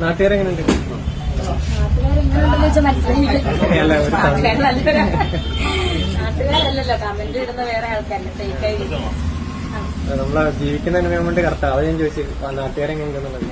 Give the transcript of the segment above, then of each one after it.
നാട്ടുകാരെങ്ങനെയുണ്ട്? നമ്മളെ ജീവിക്കുന്ന environment correct അത് ഞാൻ ചോദിച്ചു നാട്ടുകാരെങ്ങനെയുണ്ടെന്നുള്ളത്.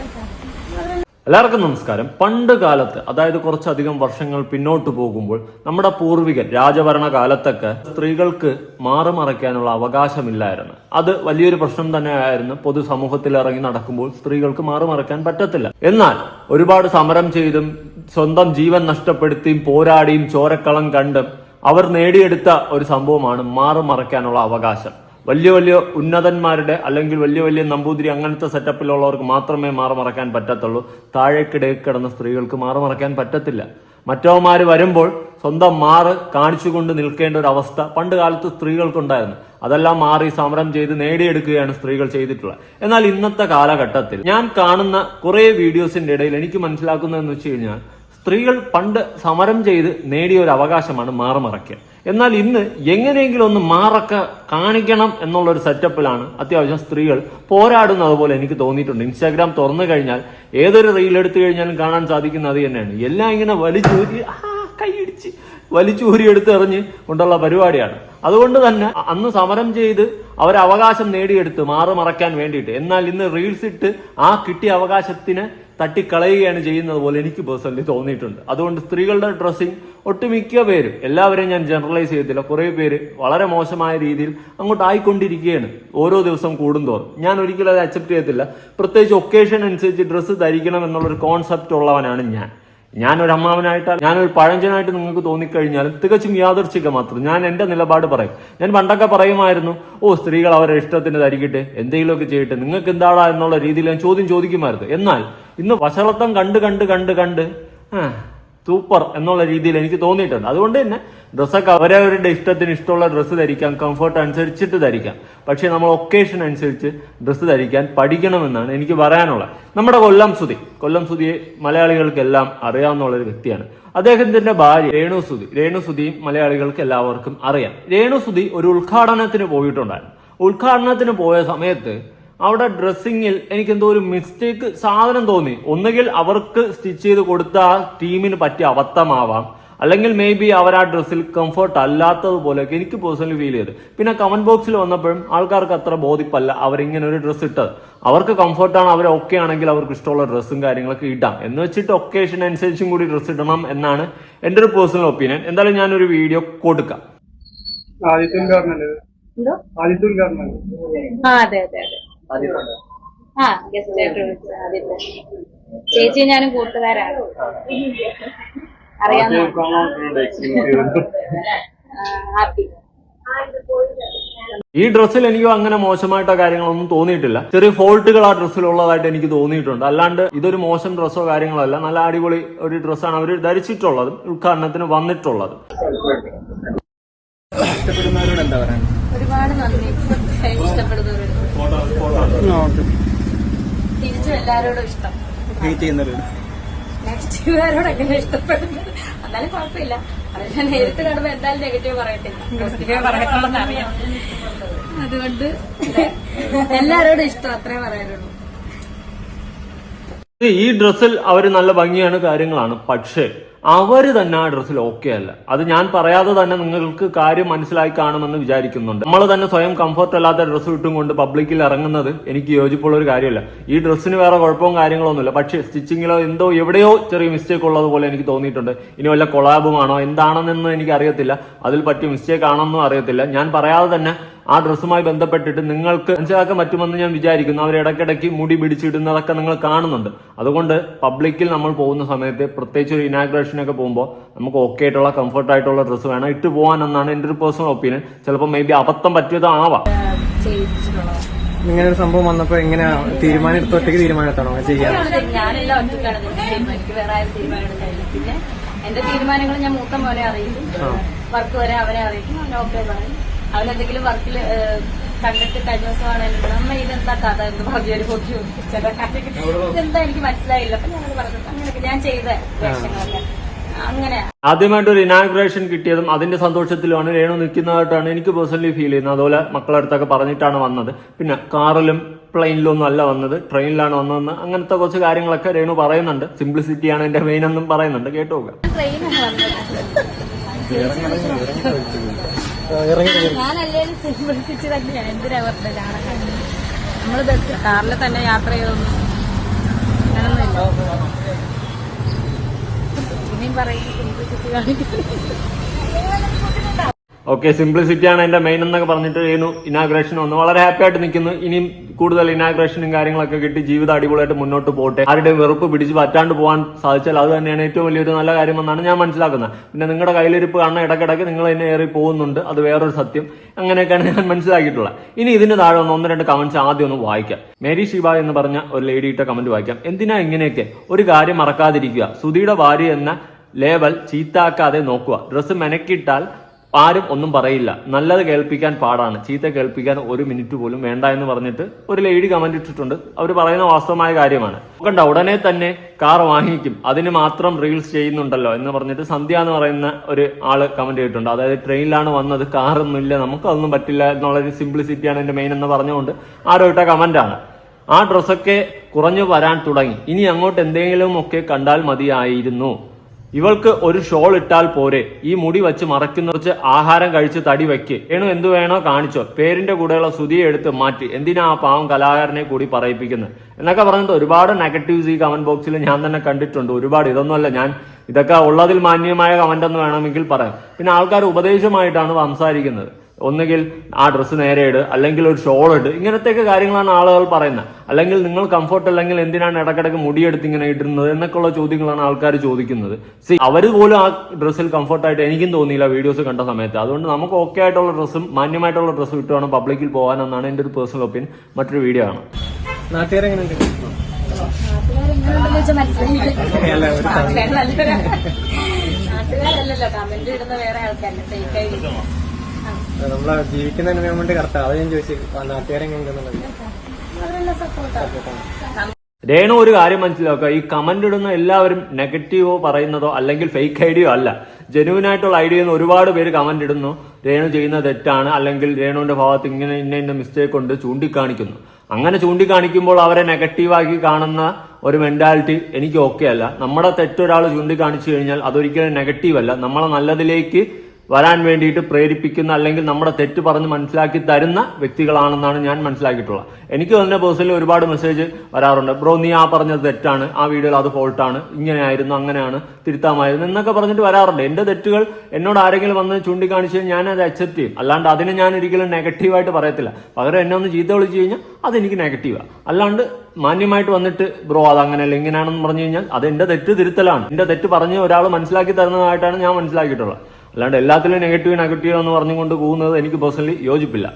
എല്ലാവർക്കും നമസ്കാരം. പണ്ട് കാലത്ത് അതായത് കുറച്ചധികം വർഷങ്ങൾ പിന്നോട്ട് പോകുമ്പോൾ നമ്മുടെ പൂർവികർ രാജഭരണ കാലത്തൊക്കെ സ്ത്രീകൾക്ക് മാറുമറയ്ക്കാനുള്ള അവകാശമില്ലായിരുന്നു. അത് വലിയൊരു പ്രശ്നം തന്നെയായിരുന്നു. പൊതുസമൂഹത്തിൽ ഇറങ്ങി നടക്കുമ്പോൾ സ്ത്രീകൾക്ക് മാറുമറയ്ക്കാൻ പറ്റത്തില്ല. എന്നാൽ ഒരുപാട് സമരം ചെയ്തും സ്വന്തം ജീവൻ നഷ്ടപ്പെടുത്തിയും പോരാടിയും ചോരക്കളം കണ്ടും അവർ നേടിയെടുത്ത ഒരു സംഭവമാണ് മാറുമറയ്ക്കാനുള്ള അവകാശം. വലിയ വലിയ ഉന്നതന്മാരുടെ അല്ലെങ്കിൽ വലിയ വലിയ നമ്പൂതിരി അങ്ങനത്തെ സെറ്റപ്പിലുള്ളവർക്ക് മാത്രമേ മാറുമറക്കാൻ പറ്റത്തുള്ളൂ. താഴേക്കിടയിൽ കിടന്ന സ്ത്രീകൾക്ക് മാറുമറക്കാൻ പറ്റത്തില്ല. മറ്റവന്മാർ വരുമ്പോൾ സ്വന്തം മാറ് കാണിച്ചുകൊണ്ട് നിൽക്കേണ്ട ഒരു അവസ്ഥ പണ്ട് കാലത്ത് സ്ത്രീകൾക്കുണ്ടായിരുന്നു. അതെല്ലാം മാറി സമരം ചെയ്ത് നേടിയെടുക്കുകയാണ് സ്ത്രീകൾ ചെയ്തിട്ടുള്ളത്. എന്നാൽ ഇന്നത്തെ കാലഘട്ടത്തിൽ ഞാൻ കാണുന്ന കുറെ വീഡിയോസിന്റെ ഇടയിൽ എനിക്ക് മനസ്സിലാക്കുന്നതെന്ന് വെച്ച് കഴിഞ്ഞാൽ സ്ത്രീകൾ പണ്ട് സമരം ചെയ്ത് നേടിയ ഒരു അവകാശമാണ് മാറുമറയ്ക്കൽ എന്നാൽ ഇന്ന് എങ്ങനെയെങ്കിലും ഒന്ന് മാറൊക്കെ കാണിക്കണം എന്നുള്ള ഒരു സെറ്റപ്പിലാണ് അത്യാവശ്യം സ്ത്രീകൾ പോരാടുന്നത് പോലെ എനിക്ക് തോന്നിയിട്ടുണ്ട്. ഇൻസ്റ്റാഗ്രാം തുറന്നു കഴിഞ്ഞാൽ ഏതൊരു റീൽ എടുത്തു കഴിഞ്ഞാലും കാണാൻ സാധിക്കുന്നത് അത് തന്നെയാണ്. എല്ലാം ഇങ്ങനെ വലിച്ചൂരി കൈയിടിച്ച് വലിച്ചൂരി എടുത്ത് എറിഞ്ഞ് കൊണ്ടുള്ള പരിപാടിയാണ്. അതുകൊണ്ട് തന്നെ അന്ന് സമരം ചെയ്ത് അവരവകാശം നേടിയെടുത്ത് മാറു മറക്കാൻ വേണ്ടിയിട്ട് എന്നാൽ ഇന്ന് റീൽസ് ഇട്ട് ആ കിട്ടിയ അവകാശത്തിന് തട്ടിക്കളയുകയാണ് ചെയ്യുന്നത് പോലെ എനിക്ക് പേഴ്സണലി തോന്നിയിട്ടുണ്ട്. അതുകൊണ്ട് സ്ത്രീകളുടെ ഡ്രസ്സിങ് ഒട്ടുമിക്ക പേരും എല്ലാവരെയും ഞാൻ ജനറലൈസ് ചെയ്തില്ല കുറേ പേര് വളരെ മോശമായ രീതിയിൽ അങ്ങോട്ട് ആയിക്കൊണ്ടിരിക്കുകയാണ് ഓരോ ദിവസം കൂടുന്തോറും. ഞാൻ ഒരിക്കലും അത് അക്സെപ്റ്റ് ചെയ്യത്തില്ല. പ്രത്യേകിച്ച് ഒക്കേഷൻ അനുസരിച്ച് ഡ്രസ്സ് ധരിക്കണം എന്നുള്ളൊരു കോൺസെപ്റ്റ് ഉള്ളവനാണ് ഞാൻ. ഞാൻ ഞാനൊരു അമ്മാവനായിട്ട് ഞാനൊരു പഴഞ്ചനായിട്ട് നിങ്ങൾക്ക് തോന്നിക്കഴിഞ്ഞാലും തികച്ചും യാദർച്ഛിക മാത്രം. ഞാൻ എന്റെ നിലപാട് പറയും. ഞാൻ പണ്ടൊക്കെ പറയുമായിരുന്നു ഓ സ്ത്രീകൾ അവരുടെ ഇഷ്ടത്തിന് ധരിക്കട്ടെ എന്തെങ്കിലുമൊക്കെ ചെയ്യട്ടെ നിങ്ങൾക്ക് എന്താടാ എന്നുള്ള രീതിയിൽ ഞാൻ ചോദ്യം ചോദിക്കുമായിരുന്നു. എന്നാൽ ഇന്ന് വഷളത്വം കണ്ട് കണ്ട് കണ്ട് കണ്ട് സൂപ്പർ എന്നുള്ള രീതിയിൽ എനിക്ക് തോന്നിയിട്ടുണ്ട്. അതുകൊണ്ട് തന്നെ ഡ്രസ്സൊക്കെ അവരവരുടെ ഇഷ്ടത്തിന് ഇഷ്ടമുള്ള ഡ്രസ്സ് ധരിക്കാം കംഫർട്ട് അനുസരിച്ചിട്ട് ധരിക്കാം. പക്ഷേ നമ്മൾ ഒക്കേഷൻ അനുസരിച്ച് ഡ്രസ്സ് ധരിക്കാൻ പഠിക്കണമെന്നാണ് എനിക്ക് പറയാനുള്ളത്. നമ്മുടെ കൊല്ലം സുതി കൊല്ലം സുതിയെ മലയാളികൾക്കെല്ലാം അറിയാവുന്ന ഒരു വ്യക്തിയാണ്. അദ്ദേഹത്തിന്റെ ഭാര്യ രേണു സുതി രേണു സുതിയും മലയാളികൾക്ക് എല്ലാവർക്കും അറിയാം. രേണു സുതി ഒരു ഉദ്ഘാടനത്തിന് പോയിട്ടുണ്ടായിരുന്നു. ഉദ്ഘാടനത്തിന് പോയ സമയത്ത് അവിടെ ഡ്രസ്സിങ്ങിൽ എനിക്ക് എന്തോ ഒരു മിസ്റ്റേക്ക് സാധനം തോന്നി. ഒന്നുകിൽ അവർക്ക് സ്റ്റിച്ച് ചെയ്ത് കൊടുത്ത ആ ടീമിന് പറ്റിയ അബദ്ധമാവാം. അല്ലെങ്കിൽ മേ ബി അവർ ആ ഡ്രസ്സിൽ കംഫർട്ട് അല്ലാത്തതുപോലെയൊക്കെ എനിക്ക് പേഴ്സണലി ഫീൽ ചെയ്ത്. പിന്നെ കമന്റ് ബോക്സിൽ വന്നപ്പോഴും ആൾക്കാർക്ക് അത്ര ബോധിപ്പല്ല അവരിങ്ങനെ ഒരു ഡ്രസ്സ് ഇട്ടത്. അവർക്ക് കംഫർട്ടാണ് അവർ ഓക്കെ ആണെങ്കിൽ അവർക്ക് ഇഷ്ടമുള്ള ഡ്രസ്സും കാര്യങ്ങളൊക്കെ ഇടാം. എന്ന് വെച്ചിട്ട് ഒക്കേഷൻ അനുസരിച്ചും കൂടി ഡ്രസ്സ് ഇടണം എന്നാണ് എന്റെ ഒരു പേഴ്സണൽ ഒപ്പീനിയൻ എന്തായാലും ഞാനൊരു വീഡിയോ കൊടുക്കാം. ആ അതെ അതെ അതെ. ആ ഗസ്റ്റ് ആയിട്ട് ആദ്യത്തെ. ചേച്ചി ഞാനും കൂട്ടുകാരാണ്. അറിയാമോ ഹാപ്പി. ഈ ഡ്രസ്സിൽ എനിക്ക് അങ്ങനെ മോശമായിട്ടോ കാര്യങ്ങളൊന്നും തോന്നിയിട്ടില്ല. ചെറിയ ഫോൾട്ടുകൾ ആ ഡ്രസ്സിൽ ഉള്ളതായിട്ട് എനിക്ക് തോന്നിയിട്ടുണ്ട്. അല്ലാണ്ട് ഇതൊരു മോശം ഡ്രസ്സോ കാര്യങ്ങളോ അല്ല. നല്ല അടിപൊളി ഒരു ഡ്രസ്സാണ് അവർ ധരിച്ചിട്ടുള്ളത്. ഉദ്ഘാടനത്തിന് വന്നിട്ടുള്ളത്. ഇഷ്ടപ്പെടുന്നവരോട് എന്താ പറയാൻ ഒരുപാട് നന്ദി. ഇഷ്ടപ്പെടുന്നവരുണ്ട് തിരിച്ചും എല്ലാരോടും ഇഷ്ടം. നെഗറ്റീവുകാരോട് അങ്ങനെ ഇഷ്ടപ്പെടുന്നത്. എന്നാലും കുഴപ്പമില്ല. നേരിട്ട് കാണുമ്പോ എന്തായാലും നെഗറ്റീവ് പറയത്തില്ല. പോസിറ്റീവ് പറയത്തുള്ളതെന്ന് അറിയാം. അതുകൊണ്ട് എല്ലാരോടും ഇഷ്ടം അത്രേ പറയാനുള്ളൂ. ഈ ഡ്രസ്സിൽ അവർ നല്ല ഭംഗിയാണ് കാര്യങ്ങളാണ്. പക്ഷേ അവർ തന്നെ ആ ഡ്രസ്സിൽ ഓക്കെ അല്ല. അത് ഞാൻ പറയാതെ തന്നെ നിങ്ങൾക്ക് കാര്യം മനസ്സിലായി കാണുമെന്ന് വിചാരിക്കുന്നുണ്ട്. നമ്മൾ തന്നെ സ്വയം കംഫർട്ട് അല്ലാത്ത ഡ്രസ്സ് ഇട്ടും കൊണ്ട് പബ്ലിക്കിൽ ഇറങ്ങുന്നത് എനിക്ക് യോജിപ്പുള്ള ഒരു കാര്യമല്ല. ഈ ഡ്രസ്സിന് വേറെ കുഴപ്പവും കാര്യങ്ങളൊന്നുമില്ല. പക്ഷേ സ്റ്റിച്ചിങ്ങിലോ എന്തോ എവിടെയോ ചെറിയ മിസ്റ്റേക്ക് ഉള്ളത് പോലെ എനിക്ക് തോന്നിയിട്ടുണ്ട്. ഇനി വല്ല കൊളാബുമാണോ എന്താണെന്നൊന്നും എനിക്ക് അറിയത്തില്ല. അതിൽ പറ്റിയ മിസ്റ്റേക്ക് ആണെന്നും അറിയത്തില്ല. ഞാൻ പറയാതെ തന്നെ ആ ഡ്രസ്സുമായി ബന്ധപ്പെട്ടിട്ട് നിങ്ങൾക്ക് മനസ്സിലാക്കാൻ പറ്റുമെന്ന് ഞാൻ വിചാരിക്കുന്നു. അവർ ഇടയ്ക്കിടയ്ക്ക് മുടി പിടിച്ചിടുന്നതൊക്കെ നിങ്ങൾ കാണുന്നുണ്ട്. അതുകൊണ്ട് പബ്ലിക്കിൽ നമ്മൾ പോകുന്ന സമയത്ത് പ്രത്യേകിച്ച് ഒരു ഇനാഗ്രേഷനൊക്കെ പോകുമ്പോൾ നമുക്ക് ഓക്കെ ആയിട്ടുള്ള കംഫർട്ട് ആയിട്ടുള്ള ഡ്രസ്സ് വേണം. ഇട്ട് പോകാൻ എന്നാണ് എന്റെ ഒരു പേഴ്സണൽ ഒപ്പീനിയൻ ചിലപ്പോൾ മേ ബി അബദ്ധം പറ്റിയതാവാം ഇങ്ങനെ ഒരു സംഭവം വന്നപ്പോ എങ്ങനെയാ തീരുമാനം എടുത്ത് ഒറ്റയ്ക്ക് തീരുമാനത്താണോ ചെയ്യാൻ? ഞാനെല്ലാം ഒറ്റക്കാണ് തീരുമാനം എനിക്ക് വേറെ ആരും തീരുമാനം പിന്നെ എന്റെ തീരുമാനങ്ങൾ ഞാൻ മൂത്ത മോനെ അറിയിക്കും വർക്ക് വരെ അവനെ അറിയിക്കും. അവൻ ഓക്കെ പറയും. അവനെന്തെങ്കിലും വർക്കിൽ കണ്ടിട്ട് കഴിഞ്ഞ ദിവസമാണ് എന്നോട് അമ്മ ഇതെന്താ കഥ എന്ന് പറഞ്ഞു ഒരു കൊച്ചു ഇതെന്താ എനിക്ക് മനസ്സിലായില്ല. അപ്പൊ ഞാനത് പറഞ്ഞു അങ്ങനെയൊക്കെ ഞാൻ ചെയ്ത വേഷങ്ങളൊക്കെ അങ്ങനെ ആദ്യമായിട്ട് ഒരു ഇനാഗ്രേഷൻ കിട്ടിയതും അതിന്റെ സന്തോഷത്തിലുമാണ് രേണു നിൽക്കുന്നതായിട്ടാണ് എനിക്ക് പേഴ്സണലി ഫീൽ ചെയ്യുന്നത്. അതുപോലെ മക്കളുടെ അടുത്തൊക്കെ പറഞ്ഞിട്ടാണ് വന്നത്. പിന്നെ കാറിലും പ്ലെയിനിലും ഒന്നും അല്ല വന്നത്. ട്രെയിനിലാണ് വന്നതെന്ന് അങ്ങനത്തെ കുറച്ച് കാര്യങ്ങളൊക്കെ രേണു പറയുന്നുണ്ട്. സിംപ്ലിസിറ്റിയാണ് എന്റെ മെയിൻ എന്നും പറയുന്നുണ്ട്. കേട്ടു ഞാനല്ലേ സിംപ്ലിസിറ്റി തന്നെയാണ് എന്തിനാ നമ്മൾ ബസ് കാറിൽ തന്നെ യാത്ര ചെയ്തൊന്നും സിംപിളിസിറ്റി ഓക്കെ സിംപ്ലിസിറ്റി ആണ് എന്റെ മെയിൻ എന്നൊക്കെ പറഞ്ഞിട്ട് ചെയ്യുന്നു. ഇനാഗ്രേഷൻ വന്നു. വളരെ ഹാപ്പി ആയിട്ട് നിൽക്കുന്നു. ഇനിയും കൂടുതൽ ഇനാഗ്രേഷനും കാര്യങ്ങളൊക്കെ കിട്ടി. ജീവിതം അടിപൊളിയായിട്ട് മുന്നോട്ട് പോട്ടെ. ആരുടെയും വെറുപ്പ് പിടിച്ച് പറ്റാണ്ട് പോകാൻ സാധിച്ചാൽ അത് തന്നെയാണ് ഏറ്റവും വലിയൊരു നല്ല കാര്യമെന്നാണ് ഞാൻ മനസ്സിലാക്കുന്നത്. പിന്നെ നിങ്ങളുടെ കയ്യിലിരിപ്പ് കാണുന്ന ഇടക്കിടക്ക് നിങ്ങൾ എന്നെ ഏറി പോകുന്നുണ്ട്. അത് വേറൊരു സത്യം. അങ്ങനെയൊക്കെയാണ് ഞാൻ മനസ്സിലാക്കിയിട്ടുള്ളത്. ഇനി ഇതിന് താഴെ ഒന്ന് ഒന്ന് രണ്ട് കമന്റ്സ് ആദ്യം ഒന്ന് വായിക്കാം. മേരി ശിവ എന്ന് പറഞ്ഞ ഒരു ലേഡിയുടെ കമന്റ് വായിക്കാം. എന്തിനാ ഇങ്ങനെയൊക്കെ? ഒരു കാര്യം മറക്കാതിരിക്കുക. സുധിയുടെ ഭാര്യ എന്ന ലേബൽ ചീത്താക്കാതെ നോക്കുക. ഡ്രസ്സ് മെനക്കിട്ടാൽ ആരും ഒന്നും പറയില്ല. നല്ലത് കേൾപ്പിക്കാൻ പാടാണ്. ചീത്ത കേൾപ്പിക്കാൻ ഒരു മിനിറ്റ് പോലും വേണ്ട എന്ന് പറഞ്ഞിട്ട് ഒരു ലേഡി കമന്റ് ഇട്ടിട്ടുണ്ട്. അവർ പറയുന്ന വാസ്തവമായ കാര്യമാണ്. കണ്ട ഉടനെ തന്നെ കാർ വാങ്ങിക്കും. അതിന് മാത്രം റീൽസ് ചെയ്യുന്നുണ്ടല്ലോ എന്ന് പറഞ്ഞിട്ട് സന്ധ്യ എന്ന് പറയുന്ന ഒരു ആൾ കമന്റ് ചെയ്തിട്ടുണ്ട്. അതായത് ട്രെയിനിലാണ് വന്നത് കാറൊന്നും ഇല്ല നമുക്കതൊന്നും പറ്റില്ല എന്നുള്ളൊരു സിംപ്ലിസിറ്റിയാണ് എന്റെ മെയിൻ എന്ന് പറഞ്ഞുകൊണ്ട് ആരോ ഇട്ട കമന്റാണ് ആ ഡ്രസ്സൊക്കെ കുറഞ്ഞു വരാൻ തുടങ്ങി. ഇനി അങ്ങോട്ട് എന്തെങ്കിലും ഒക്കെ കണ്ടാൽ മതിയായിരുന്നു. ഇവൾക്ക് ഒരു ഷോൾ ഇട്ടാൽ പോരെ. ഈ മുടി വെച്ച് മറയ്ക്കുന്ന കുറച്ച് ആഹാരം കഴിച്ച് തടി വെക്ക് ഏണു എന്തു വേണോ കാണിച്ചോ. പേരിന്റെ കൂടെയുള്ള സ്തുതിയെ എടുത്ത് മാറ്റി. എന്തിനാ ആ പാവം കലാകാരനെ കൂടി പറയിപ്പിക്കുന്നത് എന്നൊക്കെ പറഞ്ഞിട്ട് ഒരുപാട് നെഗറ്റീവ്സ് ഈ കമന്റ് ബോക്സിൽ ഞാൻ തന്നെ കണ്ടിട്ടുണ്ട്. ഒരുപാട്. ഇതൊന്നുമല്ല ഞാൻ ഇതൊക്കെ ഉള്ളതിൽ മാന്യമായ കമന്റ് എന്ന് വേണമെങ്കിൽ പറയാം. പിന്നെ ആൾക്കാർ ഉപദേശമായിട്ടാണ് സംസാരിക്കുന്നത്. ഒന്നുകിൽ ആ ഡ്രസ്സ് നേരെ ഇട് അല്ലെങ്കിൽ ഒരു ഷോൾ ഇട്. ഇങ്ങനത്തെയൊക്കെ കാര്യങ്ങളാണ് ആളുകൾ പറയുന്നത്. അല്ലെങ്കിൽ നിങ്ങൾ കംഫർട്ട് അല്ലെങ്കിൽ എന്തിനാണ് ഇടക്കിടക്ക് മുടിയെടുത്ത് ഇങ്ങനെ ഇടുന്നത് എന്നൊക്കെയുള്ള ചോദ്യങ്ങളാണ് ആൾക്കാർ ചോദിക്കുന്നത്. സി അവർ പോലും ആ ഡ്രസ്സിൽ കംഫർട്ടായിട്ട് എനിക്കും തോന്നിയില്ല വീഡിയോസ് കണ്ട സമയത്ത്. അതുകൊണ്ട് നമുക്ക് ഓക്കെ ആയിട്ടുള്ള ഡ്രസ്സും മാന്യമായിട്ടുള്ള ഡ്രസ്സും ഇട്ട് വേണം പബ്ലിക്കിൽ പോകാനെന്നാണ് എന്റെ ഒരു പേഴ്സണൽ ഒപ്പീനിയൻ മറ്റൊരു വീഡിയോ ആണ് നാട്ടുകാരെങ്ങനെയുണ്ട്? നാട്ടുകാരല്ലല്ലോ കമന്റ് ഇടുന്ന വേറെ ആൾക്കാരല്ലേ ഫേക്കായി ആയി. നമ്മളെ ജീവിക്കുന്ന എൻവയോൺമെന്റ് കറക്റ്റ് അത് ഞാൻ ചോദിച്ചു നാട്ടുകാരെങ്ങനെയുണ്ടെന്നുള്ളത് അവരെല്ലാം സപ്പോർട്ടാണ് രേണു ഒരു കാര്യം മനസ്സിലാക്കുക. ഈ കമന്റ് ഇടുന്ന എല്ലാവരും നെഗറ്റീവോ പറയുന്നതോ അല്ലെങ്കിൽ ഫേക്ക് ഐഡിയോ അല്ല. ജെനുവിൻ ആയിട്ടുള്ള ഐഡിയ ഒരുപാട് പേര് കമന്റ് ഇടുന്നു. രേണു ചെയ്യുന്ന തെറ്റാണ്. അല്ലെങ്കിൽ രേണുവിന്റെ ഭാഗത്ത് ഇങ്ങനെ ഇന്ന ഇന്ന മിസ്റ്റേക്ക് ഉണ്ട് ചൂണ്ടിക്കാണിക്കുന്നു. അങ്ങനെ ചൂണ്ടിക്കാണിക്കുമ്പോൾ അവരെ നെഗറ്റീവാക്കി കാണുന്ന ഒരു മെന്റാലിറ്റി എനിക്ക് ഓക്കെ അല്ല. നമ്മുടെ തെറ്റൊരാൾ ചൂണ്ടിക്കാണിച്ചു കഴിഞ്ഞാൽ അതൊരിക്കലും നെഗറ്റീവ് അല്ല. നമ്മളെ നല്ലതിലേക്ക് വരാൻ വേണ്ടിയിട്ട് പ്രേരിപ്പിക്കുന്ന അല്ലെങ്കിൽ നമ്മുടെ തെറ്റ് പറഞ്ഞ് മനസ്സിലാക്കി തരുന്ന വ്യക്തികളാണെന്നാണ് ഞാൻ മനസ്സിലാക്കിയിട്ടുള്ളത്. എനിക്ക് തന്നെ പേഴ്സണലി ഒരുപാട് മെസ്സേജ് വരാറുണ്ട്. ബ്രോ നീ ആ പറഞ്ഞത് തെറ്റാണ്. ആ വീഡിയോയിൽ അത് ഫോൾട്ടാണ് ഇങ്ങനെയായിരുന്നു അങ്ങനെയാണ് തിരുത്താമായിരുന്നു എന്നൊക്കെ പറഞ്ഞിട്ട് വരാറുണ്ട്. എന്റെ തെറ്റുകൾ എന്നോട് ആരെങ്കിലും വന്ന് ചൂണ്ടിക്കാണിച്ച് ഞാൻ അത് അക്സെപ്റ്റ് ചെയ്യും. അല്ലാണ്ട് അതിനെ ഞാൻ ഒരിക്കലും നെഗറ്റീവായിട്ട് പറയത്തില്ല. പകരം എന്നെ ഒന്ന് ചീത്ത വിളിച്ചു കഴിഞ്ഞാൽ അതെനിക്ക് നെഗറ്റീവാണ് അല്ലാണ്ട് മാന്യമായിട്ട് വന്നിട്ട് ബ്രോ അത് അങ്ങനെയല്ല ഇങ്ങനെയാണെന്ന് പറഞ്ഞു കഴിഞ്ഞാൽ അത് എന്റെ തെറ്റ് തിരുത്തലാണ്. എന്റെ തെറ്റ് പറഞ്ഞ് ഒരാൾ മനസ്സിലാക്കി തരുന്നതായിട്ടാണ് ഞാൻ മനസ്സിലാക്കിയിട്ടുള്ളത്. അല്ലാണ്ട് എല്ലാത്തിലും നെഗറ്റീവ് നെഗറ്റീവ് എന്ന് പറഞ്ഞുകൊണ്ട് പോകുന്നത് എനിക്ക് പേഴ്സണലി യോജിപ്പില്ല.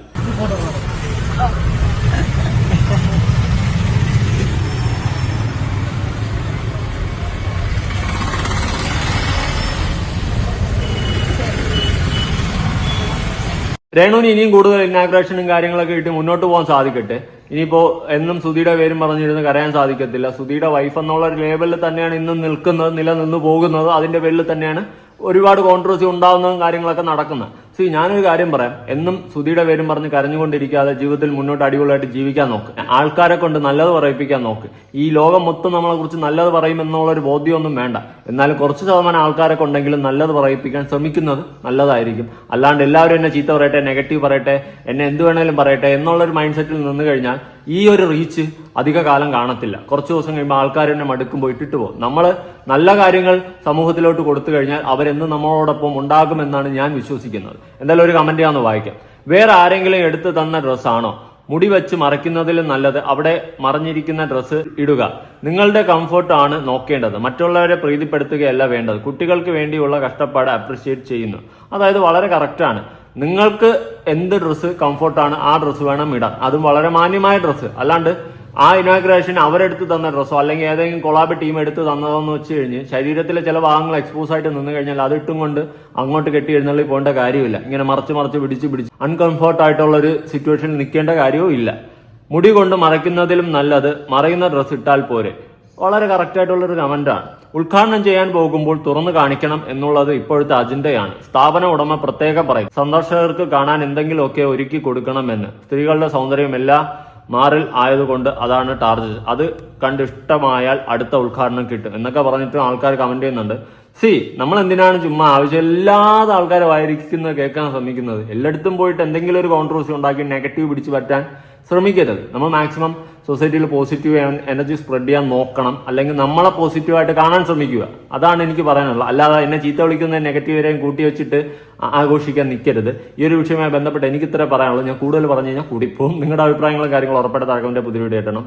രേണുവിന് ഇനിയും കൂടുതൽ ഇനാഗ്രേഷനും കാര്യങ്ങളൊക്കെ ഇട്ട് മുന്നോട്ട് പോകാൻ സാധിക്കട്ടെ. ഇനിയിപ്പോ എന്നും സുധിയുടെ പേരും പറഞ്ഞിരുന്ന് കരയാൻ സാധിക്കത്തില്ല. സുധിയുടെ വൈഫ് എന്നുള്ള ഒരു ലേബലിൽ തന്നെയാണ് ഇന്നും നിൽക്കുന്നത് നിലനിന്ന് പോകുന്നത്. അതിന്റെ പേരിൽ തന്നെയാണ് ഒരുപാട് കോൺട്രവേഴ്സി ഉണ്ടാവുന്നതും കാര്യങ്ങളൊക്കെ നടക്കുന്നത്. സി ഞാനൊരു കാര്യം പറയാം. എന്നും സുധിയുടെ പേരും പറഞ്ഞ് കരഞ്ഞുകൊണ്ടിരിക്കാതെ ജീവിതത്തിൽ മുന്നോട്ട് അടിപൊളിയായിട്ട് ജീവിക്കാൻ നോക്ക്. ആൾക്കാരെ കൊണ്ട് നല്ലത് പറയിപ്പിക്കാൻ നോക്ക്. ഈ ലോകം മൊത്തം നമ്മളെ കുറിച്ച് നല്ലത് പറയും എന്നുള്ള ഒരു ബോധ്യമൊന്നും വേണ്ട. എന്നാലും കുറച്ച് ശതമാനം ആൾക്കാരെ കൊണ്ടെങ്കിലും നല്ലത് പറയിപ്പിക്കാൻ ശ്രമിക്കുന്നത് നല്ലതായിരിക്കും. അല്ലാണ്ട് എല്ലാവരും എന്നെ ചീത്ത പറയട്ടെ നെഗറ്റീവ് പറയട്ടെ എന്നെ എന്ത് വേണേലും പറയട്ടെ എന്നുള്ളൊരു മൈൻഡ് സെറ്റിൽ നിന്ന് കഴിഞ്ഞാൽ ഈ ഒരു റീച്ച് അധിക കാലം കാണത്തില്ല. കുറച്ച് ദിവസം കഴിയുമ്പോൾ ആൾക്കാർ എന്നെ മടുക്കുമ്പോൾ ഇട്ടിട്ട് പോകും. നമ്മൾ നല്ല കാര്യങ്ങൾ സമൂഹത്തിലോട്ട് കൊടുത്തു കഴിഞ്ഞാൽ അവരെന്ന് നമ്മളോടൊപ്പം ഉണ്ടാകുമെന്നാണ് ഞാൻ വിശ്വസിക്കുന്നത്. എന്തായാലും ഒരു കമന്റ് ഞാൻ വായിക്കാം. വേറെ ആരെങ്കിലും എടുത്തു തന്ന ഡ്രസ്സാണോ മുടി വെച്ച് മറയ്ക്കുന്നതിലും നല്ലത് അവിടെ മറഞ്ഞിരിക്കുന്ന ഡ്രസ്സ് ഇടുക. നിങ്ങളുടെ കംഫർട്ട് ആണ് നോക്കേണ്ടത്. മറ്റുള്ളവരെ പ്രീതിപ്പെടുത്തുകയല്ല വേണ്ടത്. കുട്ടികൾക്ക് വേണ്ടിയുള്ള കഷ്ടപ്പാട് അപ്രിഷ്യേറ്റ് ചെയ്യുന്നു. അതായത് വളരെ കറക്റ്റാണ് നിങ്ങൾക്ക് എന്ത് ഡ്രസ്സ് കംഫർട്ടാണ് ആ ഡ്രസ്സ് വേണം ഇടാൻ. അതും വളരെ മാന്യമായ ഡ്രസ്സ് അല്ലാണ്ട് ആ ഇനോഗ്രേഷൻ അവരെടുത്ത് തന്ന ഡ്രസ്സോ അല്ലെങ്കിൽ ഏതെങ്കിലും കൊളാബ് ടീം എടുത്ത് തന്നതെന്ന് വെച്ച് കഴിഞ്ഞ് ശരീരത്തിലെ ചില ഭാഗങ്ങൾ എക്സ്പോസ് ആയിട്ട് നിന്ന് കഴിഞ്ഞാൽ അതിട്ടും കൊണ്ട് അങ്ങോട്ട് കെട്ടി എഴുന്നള്ളി പോകേണ്ട കാര്യമില്ല. ഇങ്ങനെ മറച്ച് മറച്ച് പിടിച്ച് പിടിച്ച് അൺകംഫർട്ട് ആയിട്ടുള്ള ഒരു സിറ്റുവേഷനിൽ നിൽക്കേണ്ട കാര്യവും ഇല്ല. മുടി കൊണ്ട് മറയ്ക്കുന്നതിലും നല്ലത് മറയുന്ന ഡ്രസ്സ് ഇട്ടാൽ പോരെ. വളരെ കറക്റ്റ് ആയിട്ടുള്ള ഒരു കമന്റാണ് ഉദ്ഘാടനം ചെയ്യാൻ പോകുമ്പോൾ തുറന്നു കാണിക്കണം എന്നുള്ളത് ഇപ്പോഴത്തെ അജണ്ടയാണ്. സ്ഥാപന ഉടമ പ്രത്യേകം പറയും. സന്ദർശകർക്ക് കാണാൻ എന്തെങ്കിലുമൊക്കെ ഒരുക്കി കൊടുക്കണമെന്ന്. സ്ത്രീകളുടെ സൗന്ദര്യം എല്ലാ മാറിൽ ആയതുകൊണ്ട് അതാണ് ടാർജറ്റ് അത് കണ്ട് ഇഷ്ടമായാൽ അടുത്ത ഉദ്ഘാടനം കിട്ടും. എന്നൊക്കെ പറഞ്ഞിട്ട് ആൾക്കാർ കമന്റ് ചെയ്യുന്നുണ്ട്. സി നമ്മൾ എന്തിനാണ് ചുമ്മാ ആവശ്യമില്ലാത്ത ആൾക്കാരെ വായിരിക്കുന്നത് കേൾക്കാൻ ശ്രമിക്കുന്നത്? എല്ലായിടത്തും പോയിട്ട് എന്തെങ്കിലും ഒരു കോൺട്രവേഴ്സി ഉണ്ടാക്കി നെഗറ്റീവ് പിടിച്ചു പറ്റാൻ ശ്രമിക്കരുത്. നമ്മൾ മാക്സിമം സൊസൈറ്റിയിൽ പോസിറ്റീവ് എനർജി സ്പ്രെഡ് ചെയ്യാൻ നോക്കണം. അല്ലെങ്കിൽ നമ്മളെ പോസിറ്റീവായിട്ട് കാണാൻ ശ്രമിക്കുക. അതാണ് എനിക്ക് പറയാനുള്ളത്. അല്ലാതെ എന്നെ ചീത്ത വിളിക്കുന്ന നെഗറ്റീവരെയും കൂട്ടി വെച്ചിട്ട് ആഘോഷിക്കാൻ നിൽക്കരുത് ഈ ഒരു വിഷയവുമായി ബന്ധപ്പെട്ട് എനിക്ക് ഇത്ര പറയാനുള്ളൂ. ഞാൻ കൂടുതൽ പറഞ്ഞു കഴിഞ്ഞാൽ കൂടിപ്പോവും നിങ്ങളുടെ അഭിപ്രായങ്ങളും കാര്യങ്ങളും ഉറപ്പായിട്ട് താഴെ പുതിയ വീഡിയോ ആയിട്ടാണ്